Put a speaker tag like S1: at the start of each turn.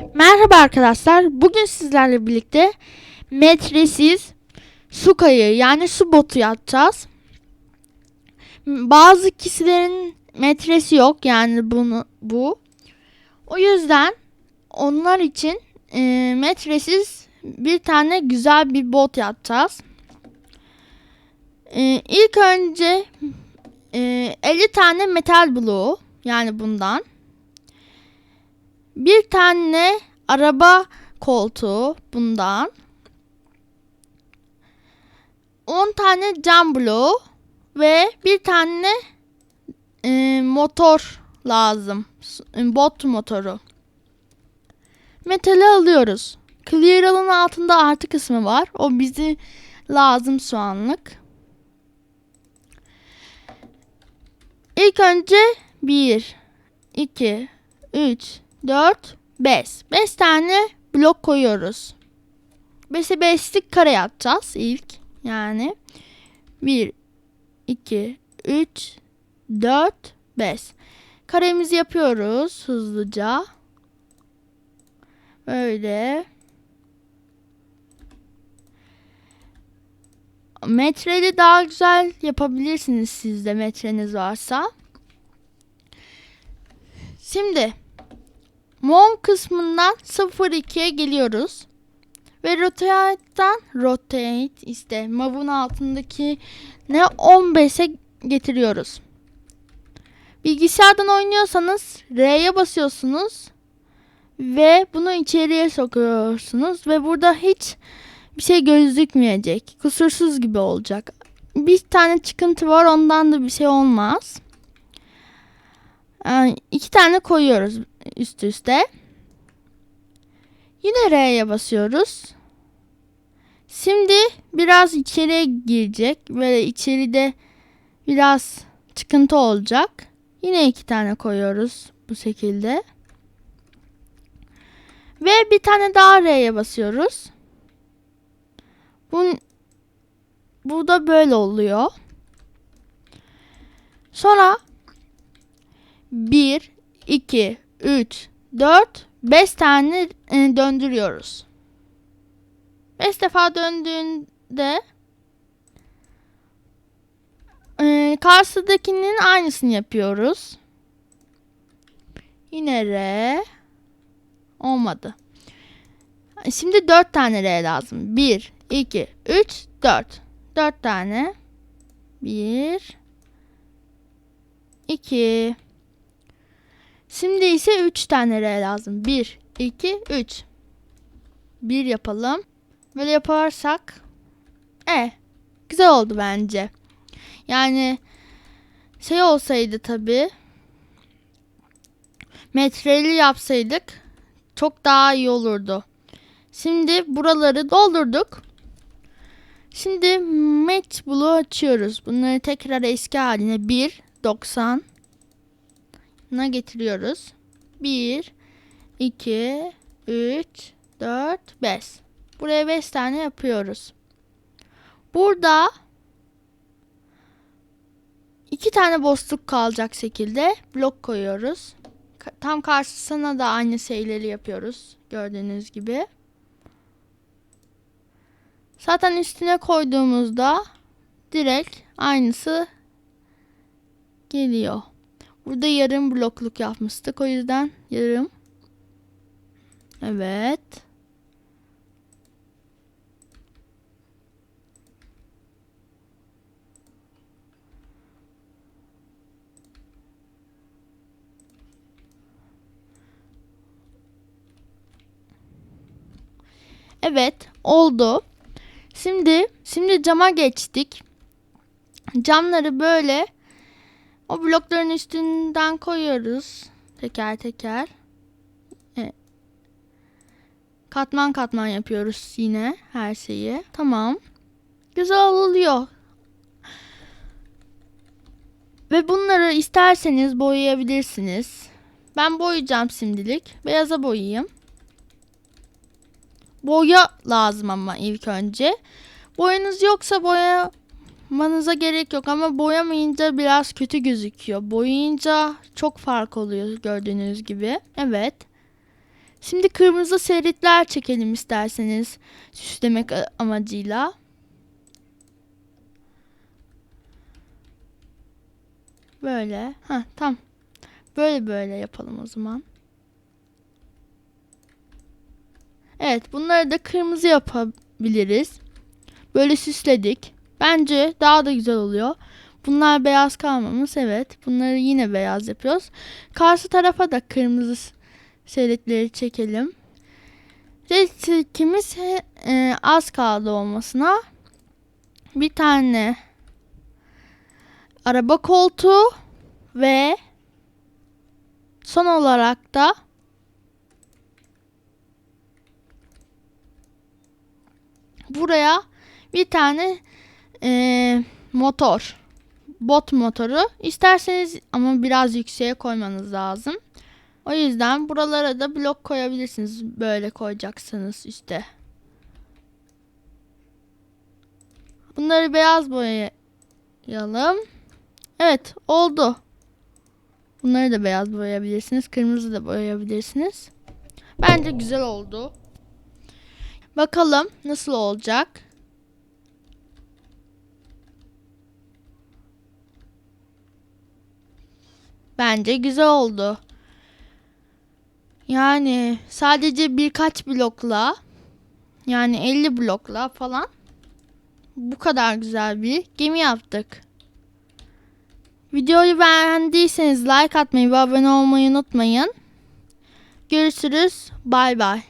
S1: Merhaba arkadaşlar. Bugün sizlerle birlikte metresiz su kayığı yani su botu yapacağız. Bazı kişilerin metresi yok yani bunu bu. O yüzden onlar için e, metresiz bir tane güzel bir bot yapacağız. E, ilk önce e, 50 tane metal bloğu yani bundan. Bir tane araba koltuğu bundan. 10 tane cam bloğu ve bir tane e, motor lazım. S- Bot motoru. Metali alıyoruz. Clearal'ın altında artı kısmı var. O bizi lazım şu anlık. İlk önce 1, 2, 3, 4, 5. 5 tane blok koyuyoruz. 5'e 5'lik kare yapacağız ilk. Yani 1, 2, 3, 4, 5. Karemizi yapıyoruz hızlıca. Böyle. Metreli daha güzel yapabilirsiniz sizde metreniz varsa. Şimdi mom kısmından 0-2'ye geliyoruz. Ve rotate'dan rotate işte mav'un altındaki ne 15'e getiriyoruz. Bilgisayardan oynuyorsanız R'ye basıyorsunuz ve bunu içeriye sokuyorsunuz ve burada hiç bir şey gözükmeyecek. Kusursuz gibi olacak. Bir tane çıkıntı var ondan da bir şey olmaz. Yani iki tane koyuyoruz üst üste. Yine R'ye basıyoruz. Şimdi biraz içeriye girecek. Böyle içeride biraz çıkıntı olacak. Yine iki tane koyuyoruz bu şekilde. Ve bir tane daha R'ye basıyoruz. Bu, bu da böyle oluyor. Sonra 1, 2, 3, 4, 5 tane e, döndürüyoruz. 5 defa döndüğünde e, karşıdakinin aynısını yapıyoruz. Yine R. Olmadı. Şimdi 4 tane R lazım. 1, 2, 3, 4. 4 tane. 1, 2. Şimdi ise 3 tane R lazım. 1, 2, 3. 1 yapalım. Böyle yaparsak. E, güzel oldu bence. Yani şey olsaydı tabi metreli yapsaydık çok daha iyi olurdu. Şimdi buraları doldurduk. Şimdi match bloğu açıyoruz. Bunları tekrar eski haline 1 90 na getiriyoruz. 1 2 3 4 5. Buraya 5 tane yapıyoruz. Burada iki tane boşluk kalacak şekilde blok koyuyoruz. Tam karşısına da aynı şeyleri yapıyoruz. Gördüğünüz gibi. Zaten üstüne koyduğumuzda direkt aynısı geliyor. Burada yarım blokluk yapmıştık. O yüzden yarım. Evet. Evet, oldu. Şimdi şimdi cama geçtik. Camları böyle o blokların üstünden koyuyoruz. Teker teker. Evet. Katman katman yapıyoruz yine her şeyi. Tamam. Güzel oluyor. Ve bunları isterseniz boyayabilirsiniz. Ben boyayacağım şimdilik. Beyaza boyayayım. Boya lazım ama ilk önce. Boyanız yoksa boyamanıza gerek yok ama boyamayınca biraz kötü gözüküyor. Boyayınca çok fark oluyor gördüğünüz gibi. Evet. Şimdi kırmızı şeritler çekelim isterseniz süslemek amacıyla. Böyle. Ha tam. Böyle böyle yapalım o zaman. Evet bunları da kırmızı yapabiliriz. Böyle süsledik. Bence daha da güzel oluyor. Bunlar beyaz kalmamış evet. Bunları yine beyaz yapıyoruz. Karşı tarafa da kırmızı şeritleri çekelim. Renkimiz e, az kaldı olmasına. Bir tane araba koltuğu ve son olarak da buraya bir tane e, motor bot motoru isterseniz ama biraz yükseğe koymanız lazım. O yüzden buralara da blok koyabilirsiniz. Böyle koyacaksınız işte. Bunları beyaz boyayalım. Evet oldu. Bunları da beyaz boyayabilirsiniz. Kırmızı da boyayabilirsiniz. Bence güzel oldu. Bakalım nasıl olacak. Bence güzel oldu. Yani sadece birkaç blokla yani 50 blokla falan bu kadar güzel bir gemi yaptık. Videoyu beğendiyseniz like atmayı ve abone olmayı unutmayın. Görüşürüz. Bay bay.